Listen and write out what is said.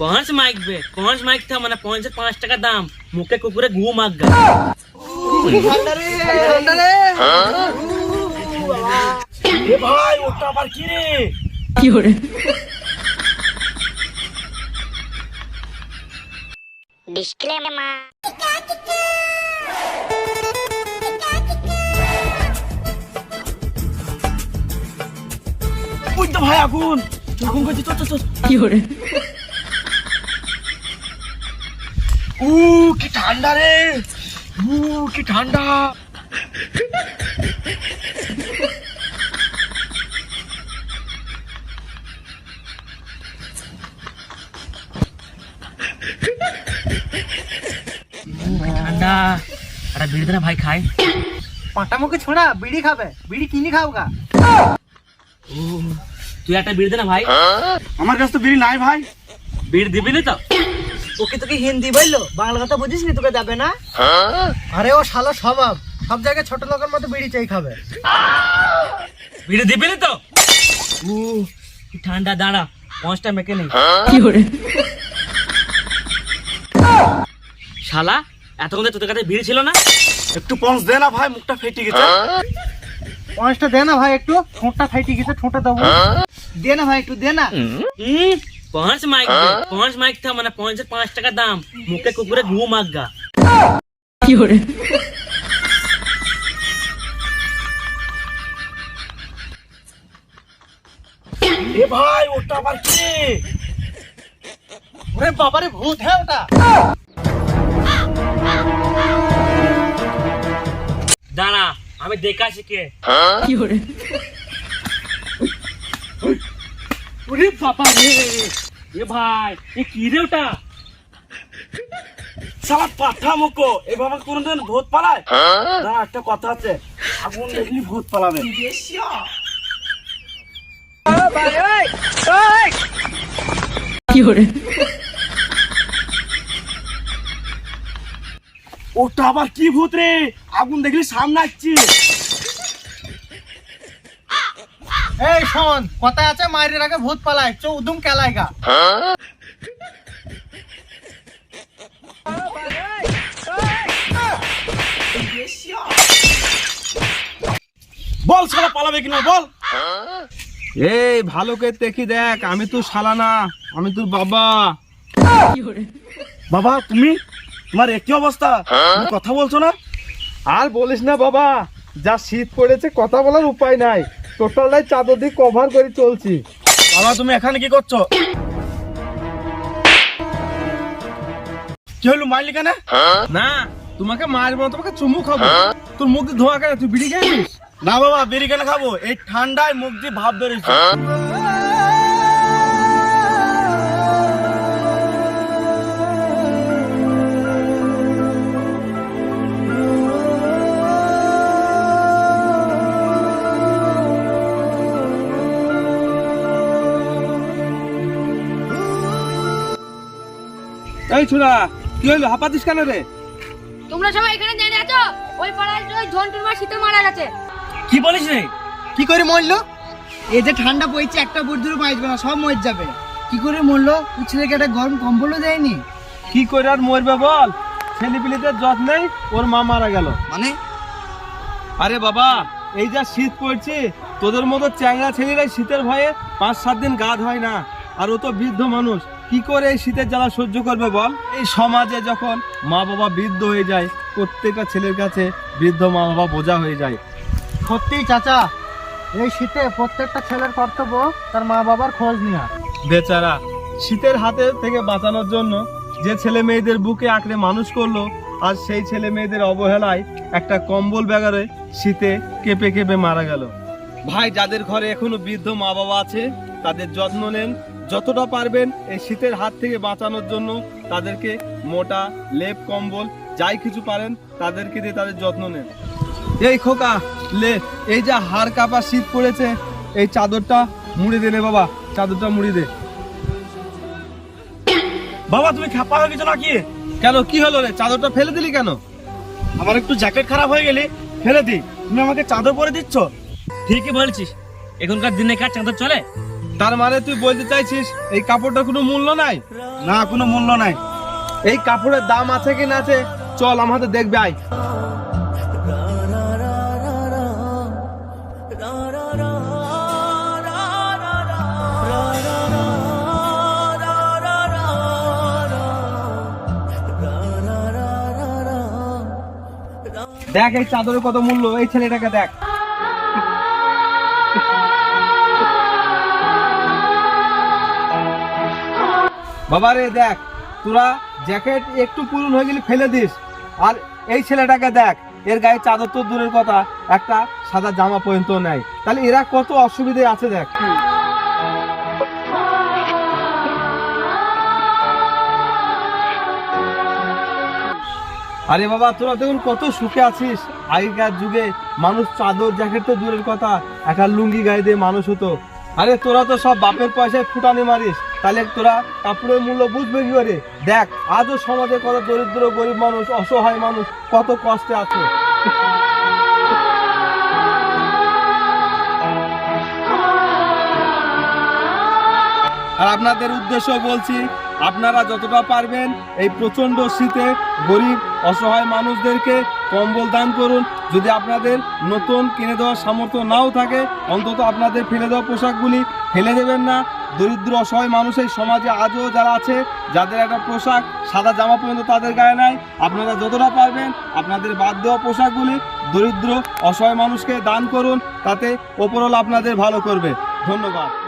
পঞ্চ মাইকবে পঞ্চ মাইকতে মানে পঞ্চের পাঁচ টাকা দাম। মুখে কুকুরে ঘু মাগা এ ভাই ওটা আবার কি রে? Disclaimer. ওই তো ভাই আগুন। আগুন করছি চল চল চল। উ কি ঠান্ডা রে। উ কি ঠান্ডা। ঠান্ডা। আরে বিড়ি দে না ভাই খাই। পাটা মুখে ছোড়া বিড়ি খাবে। বিড়ি কিনে খাও গা। ও, তুই একটা বিড়ি দে না ভাই। আমার কাছে তো বিড়ি নাই ভাই। বিড়ি দিবি না তো? ওকে তোকে হিন্দি বলল? বাংলা কথা বুঝিস নি তোকে যাবে না? আরে ও শালো স্বভাব। সব জায়গায় ছোট লোকের মতো বিড়ি চাই খাবে। বিড়ি দিবি না তো? ও কি ঠান্ডা দাঁড়া। পাঁচটা মেকে নেই কি করে শালা এতক্ষণ ধরে তোদের কাছে বিড়ি ছিল না? একটু পঞ্চ দে না ভাই মুখটা ফেটে গেছে। পাঁচটা দে না ভাই একটু। ঠোঁটটা ফেটে গেছে ঠোঁটে দেবো। দে না ভাই একটু দে না। হুম পাঁচ মাইক পাঁচ মাইক থা মানে পঞ্চের পাঁচ টাকা দাম। মুখে কুকুরে ঘু মাগা এ ভাই ওটা আবার কি? রে ওরে বাবারে ভূত হ্যাঁ ওটা। দাঁড়া আমি দেখা শিখে কি। ওরে বাবা রে এ ভাই এ কি রে ওটা? সালা পাঠা মুখো এভাবে কোনোদিন ভূত পালায়? না একটা কথা আছে আগুন দেখলি ভূত পালাবে। ওটা আবার কি ভূত রে? আগুন দেখলি সামনে আসছি এই শোন কথায় আছে মায়ের আগে ভূত পালায় চো উদুম কেলায় গা। বল সালা পালাবে কিনা বল। এই ভালো করে দেখি দেখ আমি তো শালা না আমি তোর বাবা। বাবা তুমি? তোমার একই অবস্থা। কথা বলছো না? আর বলিস না বাবা যা শীত পড়েছে কথা বলার উপায় নাই। টোটালটাই চাদর দিয়ে কভার করে চলছি। বাবা তুমি এখানে কি করছ? কি হলো মারলি কেন? না তোমাকে মারবো না তোমাকে চুমু খাব। তোর মুখ দিয়ে ধোয়া কেন? তুই বিড়ি খেয়েছিস? না বাবা বিড়ি কেন খাব? এই ঠান্ডায় মুখ দিয়ে ভাব বেরোচ্ছে এই ছোড়া কি হইল? হাঁপাতিস কেন রে? তোমরা সবাই এখানে দাঁড়িয়ে আছো? ওই পাড়ায় ওই ঝন্টুর মা শীতে মারা গেছে। কি বলিস রে? কি করে মরলো? এই যে ঠান্ডা পড়ছে একটা বুদ্ধুর বাঁচবে না সব মরে যাবে। কি করে মরলো? ওই ছেলেকে একটা গরম কম্বলও দেয়নি। কি করে আর মরবে বল? ছেলেপিলিদের যত্নেই ওর মা মারা গেল। মানে? আরে বাবা এই যা শীত পড়ছে তোদের মতো চ্যাংড়া ছেলেরাই শীতের ভয়ে পাঁচ সাত দিন গা ধোয় না। আর ও তো বৃদ্ধ মানুষ। কি করে এই শীতের জ্বালা সহ্য করবে বল? এই সমাজে যখন মা বাবা বৃদ্ধ হয়ে যায়, প্রত্যেকটা ছেলের কাছে বৃদ্ধ মা বাবা বোঝা হয়ে যায়। সত্যি চাচা, এই শীতে প্রত্যেকটা ছেলের কর্তব্য তার মা বাবার খোঁজ নেওয়া। বেচারা, শীতের হাতে থেকে বাঁচানোর জন্য যে ছেলে মেয়েদের বুকে আঁকড়ে মানুষ করল, আর সেই ছেলে মেয়েদের অবহেলায় একটা কম্বল ব্যাগারে শীতে কেঁপে কেঁপে মারা গেল। ভাই, যাদের ঘরে এখনও বৃদ্ধ মা বাবা আছে, তাদের যত্ন নেন যতটা পারবেন এই শীতের হাত থেকে বাঁচানোর জন্য তাদেরকে মোটা লেপ কম্বল যাই কিছু পারেন তাদেরকে দিয়ে তাদের যত্ন নেন। এই খোকা লে এই যা হাড় কাপা শীত পড়েছে এই চাদরটা মুড়ে দে রে বাবা চাদরটা মুড়ি দে। বাবা তুমি খাপা হয়ে গেছো নাকি? কেন কি হলো রে? চাদরটা ফেলে দিলি কেন? আমার একটু জ্যাকেট খারাপ হয়ে গেলে ফেলে দি। তুমি আমাকে চাদর পরে দিচ্ছ? ঠিকই বলছিস। এখনকার দিনে কার চাদর চলে? তার মানে তুই বলতে চাইছিস এই কাপড়টার কোনো মূল্য নাই? না কোনো মূল্য নাই। এই কাপড়ের দাম আছে কি না আছে? চল আমাদের দেখবে আয়। দেখ এই চাদরের কত মূল্য এই ছেলেটাকে দেখ। বাবা রে, দেখ, তোরা জ্যাকেট একটু পুরন হয়ে গেলে ফেলে দিস। আর এই ছেলেটাকে দেখ, এর গায়ে চাদর তো দূরের কথা, একটা সাদা জামা পর্যন্ত নেই। তাহলে এরা কত অসুবিধে আছে দেখ। আরে বাবা, তোরা দেখুন কত সুখে আছিস। আগেকার যুগে মানুষ চাদর, জ্যাকেট তো দূরের কথা, একটা লুঙ্গি গায়ে দিয়ে মানুষ হতো। আরে তোরা তো সব বাপের পয়সায় ফুটানি মারিস। তাহলে তোরা কাপড়ের মূল্য বুঝবে কি করে? দেখ, আজও সমাজে কত দরিদ্র, গরিব মানুষ, অসহায় মানুষ কত কষ্টে আছে। আর আপনাদের উদ্দেশ্য বলছি, আপনারা যতটা পারবেন এই প্রচণ্ড শীতে গরিব অসহায় মানুষদেরকে কম্বল দান করুন। যদি আপনাদের নতুন কিনে দেওয়ার সামর্থ্য নাও থাকে, অন্তত আপনাদের ফেলে দেওয়া পোশাকগুলি ফেলে দেবেন না। দরিদ্র, অসহায় মানুষ এই সমাজে আজও যারা আছে, যাদের একটা পোশাক সাদা জামা পর্যন্ত তাদের গায়ে নাই, আপনারা যতটা পারবেন আপনাদের বাদ দেওয়া পোশাকগুলি দরিদ্র, অসহায় মানুষকে দান করুন, তাতে ওপরওয়ালা আপনাদের ভালো করবে। ধন্যবাদ।